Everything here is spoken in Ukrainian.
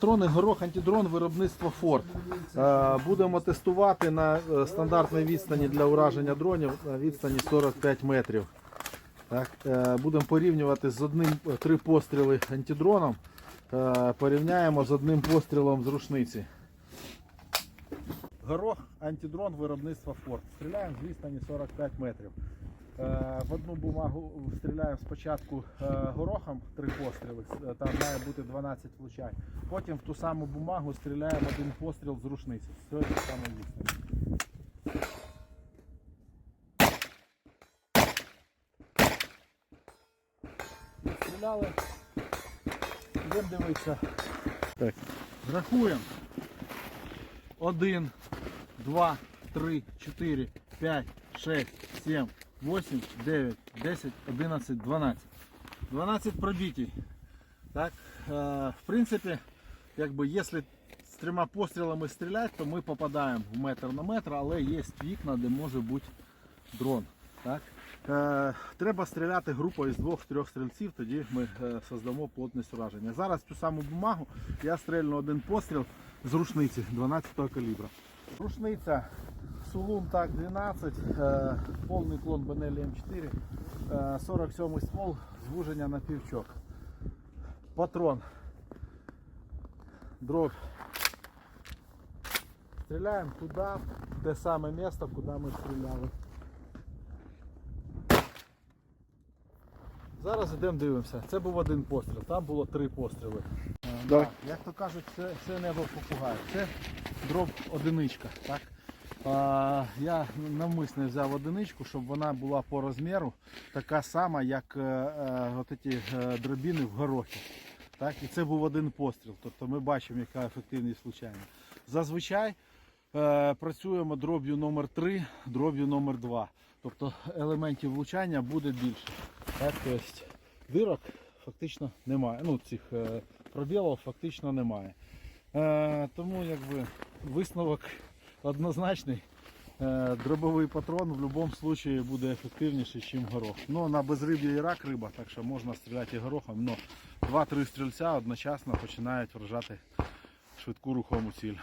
Дрони горох антидрон виробництва Ford. Е, Будемо тестувати на е, стандартній відстані для ураження дронів на відстані 45 метрів. Так, е, будемо порівнювати з одним три постріли антидроном. Порівняємо з одним пострілом з рушниці. Горох антидрон виробництва Ford. Стріляємо з відстані 45 метрів. Е, В одну бумагу стріляємо спочатку е, горохом три постріли, там має бути 12 влучань. Потім в ту саму бумагу стріляємо один постріл з рушниці. З цієї самої відстані. Стріляли. Йдемо дивитися. Так. Рахуємо. Один, два, три, чотири, п'ять, шесть, сім, восемь, дев'ять, десять, одинадцять, дванадцять. 12 пробитий. Так, е, в принципі, якби, якщо з трьома пострілами стріляти, то ми попадаємо в метр на метр, але є вікна, де може бути дрон. Так? Е, треба стріляти групою з двох-трьох стрільців, тоді ми е, создамо плотність ураження. Зараз цю саму бумагу я стрельну один постріл з рушниці 12-го калібра. Рушниця Сулун Так 12, е, повний клон Бенелі М4, е, 47 ствол, звуження на півчок. Патрон. Дробь. Стріляємо туди, в те саме місце, куди ми стріляли. Зараз йдемо дивимося. Це був один постріл, там було три постріли. Е, Так. Як то кажуть, це, це небо попугаю. Це дроб одиничка. Так? Я навмисно взяв одиничку, щоб вона була по розміру така сама, як е, е, от ці, е, дробіни в горохі. Так? І це був один постріл. Тобто ми бачимо, яка ефективність влучання. Зазвичай працюємо дроб'ю номер 3 дроб'ю номер 2 Тобто елементів влучання буде більше. Так? Тобто дирок фактично немає. Ну, цих е, пробілів фактично немає. Тому якби висновок однозначний. Е, дробовий патрон в будь-якому випадку буде ефективніший, ніж горох. Ну, на безриб'я і рак риба, так що можна стріляти і горохом, але 2-3 стрільця одночасно починають вражати швидку рухому ціль.